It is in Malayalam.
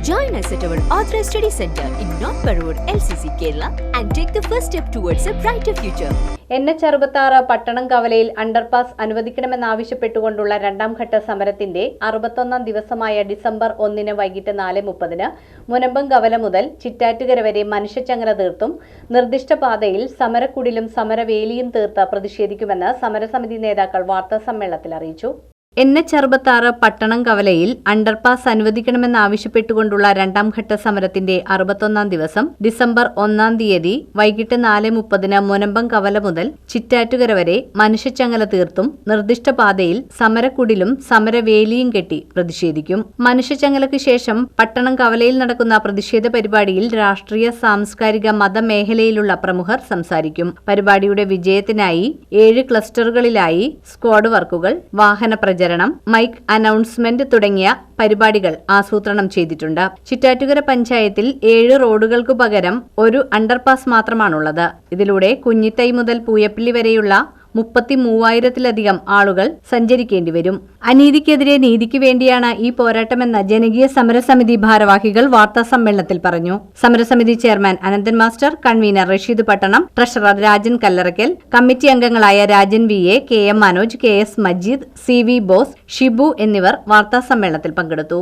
Join us at our Authorized Study Center in North Parur, LCC, Kerala, and take the first step towards a brighter future. N H അറുപത്താറ് പട്ടണം കവലയിൽ അണ്ടർപാസ് അനുവദിക്കണമെന്നാവശ്യപ്പെട്ടുകൊണ്ടുള്ള രണ്ടാം ഘട്ട സമരത്തിന്റെ അറുപത്തൊന്നാം ദിവസമായ ഡിസംബർ ഒന്നിന് വൈകിട്ട് നാല് മുപ്പതിന് മുനമ്പം കവല മുതൽ ചിറ്റാറ്റുകര വരെ മനുഷ്യച്ചങ്ങല തീർത്തും നിർദ്ദിഷ്ട പാതയിൽ സമരക്കുടിലും സമരവേലിയും തീർത്ത് പ്രതിഷേധിക്കുമെന്ന് സമരസമിതി നേതാക്കൾ വാർത്താസമ്മേളനത്തിൽ അറിയിച്ചു എൻ എച്ച് അറുപത്താറ് പട്ടണം കവലയിൽ അണ്ടർപാസ് അനുവദിക്കണമെന്നാവശ്യപ്പെട്ടുകൊണ്ടുള്ള രണ്ടാം ഘട്ട സമരത്തിന്റെ അറുപത്തൊന്നാം ദിവസം ഡിസംബർ ഒന്നാം തീയതി വൈകിട്ട് നാല് മുപ്പതിന് മുനമ്പം കവല മുതൽ ചിറ്റാറ്റുകര വരെ മനുഷ്യച്ചങ്ങല തീർത്തും നിർദ്ദിഷ്ട പാതയിൽ സമരക്കുടിലും സമരവേലിയും കെട്ടി പ്രതിഷേധിക്കും. മനുഷ്യച്ചങ്ങലയ്ക്ക് ശേഷം പട്ടണം കവലയിൽ നടക്കുന്ന പ്രതിഷേധ പരിപാടിയിൽ രാഷ്ട്രീയ സാംസ്കാരിക മതമേഖലയിലുള്ള പ്രമുഖർ സംസാരിക്കും. പരിപാടിയുടെ വിജയത്തിനായി ഏഴ് ക്ലസ്റ്ററുകളിലായി സ്ക്വാഡ് വർക്കുകൾ വാഹന പ്രചരണം മൈക്ക് അനൗൺസ്മെന്റ് തുടങ്ങിയ പരിപാടികൾ ആസൂത്രണം ചെയ്തിട്ടുണ്ട്. ചിറ്റാറ്റുകര പഞ്ചായത്തിൽ ഏഴ് റോഡുകൾക്കു പകരം ഒരു അണ്ടർപാസ് മാത്രമാണുള്ളത്. ഇതിലൂടെ കുഞ്ഞിത്തൈ മുതൽ പൂയപ്പള്ളി വരെയുള്ള മുപ്പത്തി മൂവായിരത്തിലധികം ആളുകൾ സഞ്ചരിക്കേണ്ടി വരും അനീതിക്കെതിരെ നീതിക്ക് വേണ്ടിയാണ് ഈ പോരാട്ടമെന്ന ജനകീയ സമരസമിതി ഭാരവാഹികൾ വാർത്താ സമ്മേളനത്തിൽ പറഞ്ഞു. സമരസമിതി chairman Ananthan master convener Rasheed Pattanam treasurer Rajan Kallarakkal committee അംഗങ്ങളായ Rajan V A K M Manoj K S Majeed C V Bose Shibu എന്നിവർ വാർത്താ സമ്മേളനത്തിൽ പങ്കെടുത്തു.